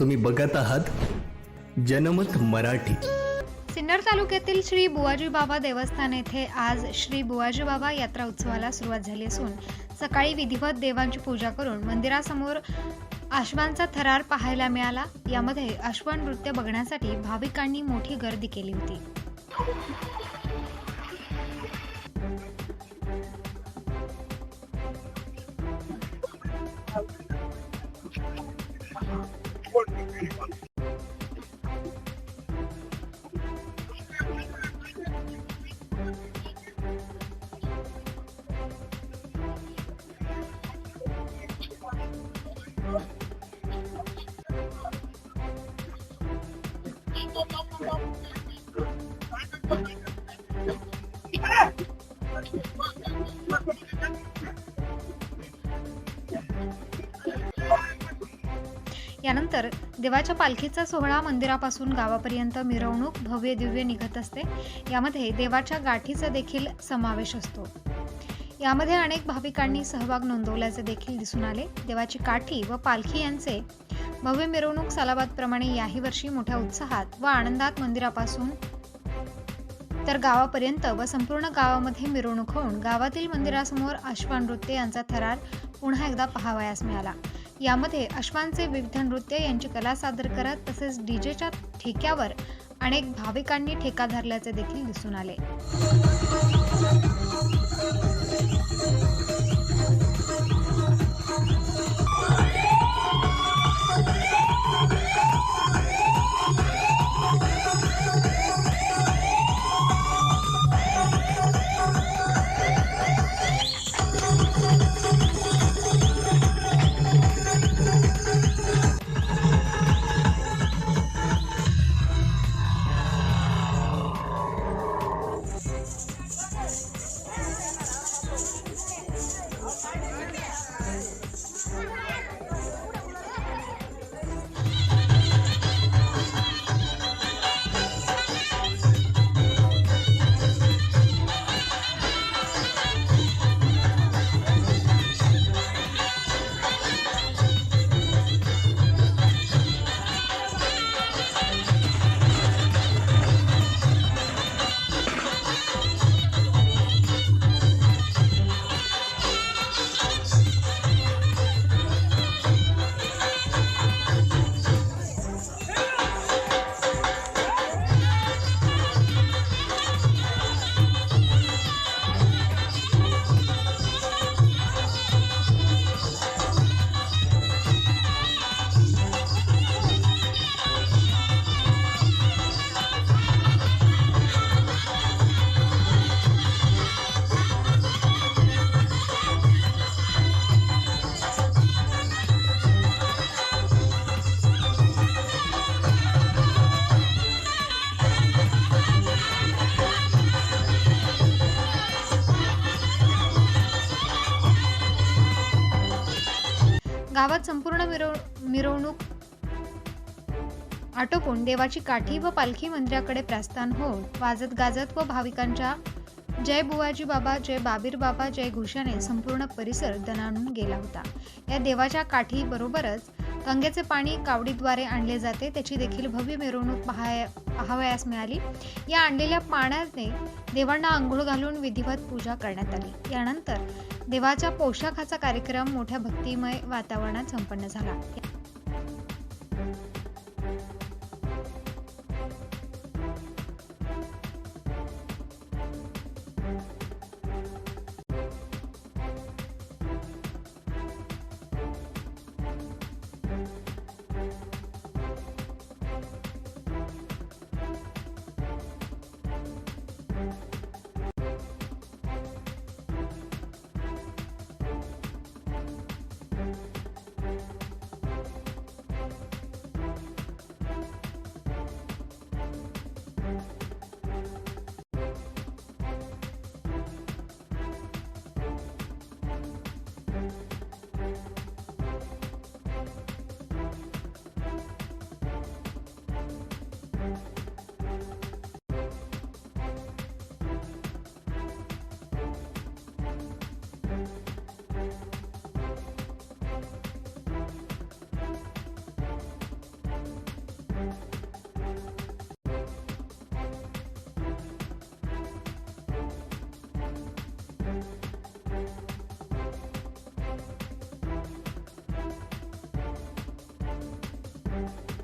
तुम्ही बघत आहात जनमत मराठी. सिन्नर तालुक्यातील श्री बुवाजी बाबा देवस्थान येथे आज श्री बुवाजी बाबा यात्रा उत्सवाला सुरुवात झाली असून सकाळी विधिवत देवांची पूजा करून मंदिरासमोर अश्वांचा थरार पाहायला मिळाला. यामध्ये अश्व नृत्य बघण्यासाठी भाविकांनी मोठी गर्दी केली होती. important to anyone. त्यानंतर देवाच्या पालखीचा सोहळा मंदिरापासून गावापर्यंत मिरवणूक भव्य दिव्य निघत असते. यामध्ये देवाच्या गाठीचा देखील समावेश असतो. यामध्ये अनेक भाविकांनी सहभाग नोंदवल्याचे देखील दिसून आले. देवाची काठी व पालखी यांचे भव्य मिरवणूक सालाबादप्रमाणे याही वर्षी मोठ्या उत्साहात व आनंदात मंदिरापासून तर गावापर्यंत व संपूर्ण गावामध्ये मिरवणूक होऊन गावातील मंदिरासमोर अश्वानृत्य यांचा थरार पुन्हा एकदा पाहावयास मिळाला. यामध्ये अश्वांचे विविध नृत्य यांची कला सादर करत तसेच डीजेच्या ठेक्यावर अनेक भाविकांनी ठेका धरल्याचे देखील दिसून आले. संपूर्ण मिरव मिरवणूक आटोपून देवाची काठी व पालखी मंदिराकडे प्रस्थान होऊन वाजत गाजत व भाविकांच्या जय बुवाजी बाबा जय बाबीर बाबा जय घोषाने संपूर्ण परिसर दणाणून गेला होता. या देवाच्या काठी बरोबरच गंगेचे पाणी कावडीद्वारे आणले जाते. त्याची देखील भव्य मिरवणूक पाहाय पाहावयास मिळाली. या आणलेल्या पाण्याने देवांना आंघोळ घालून विधिवत पूजा करण्यात आली. यानंतर देवाच्या पोशाखाचा कार्यक्रम मोठ्या भक्तिमय वातावरणात संपन्न झाला.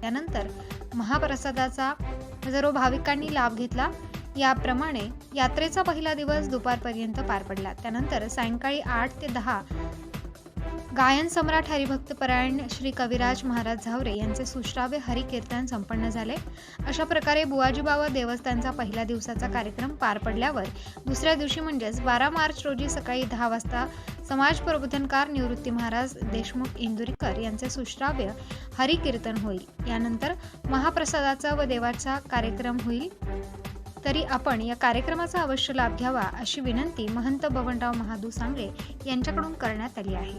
त्यानंतर महाप्रसादाचा हजारो भाविकांनी लाभ घेतला. याप्रमाणे यात्रेचा पहिला दिवस दुपारपर्यंत पार पडला. त्यानंतर सायंकाळी आठ ते दहा गायन सम्राट हरिभक्तपरायण श्री कविराज महाराज झावरे यांचे सुश्राव्य हरिकीर्तन संपन्न झाले. अशा प्रकारे बुवाजीबावा देवस्थानचा पहिल्या दिवसाचा कार्यक्रम पार पडल्यावर दुसऱ्या दिवशी म्हणजेच बारा मार्च रोजी सकाळी दहा वाजता समाज प्रबोधनकार निवृत्ती महाराज देशमुख इंदुरीकर यांचे सुश्राव्य हरिकीर्तन होईल. यानंतर महाप्रसादाचा व देवाचा कार्यक्रम होईल. तरी आपण या कार्यक्रमाचा अवश्य लाभ घ्यावा अशी विनंती महंत बबनराव महादू सांगळे यांच्याकडून करण्यात आली आहे.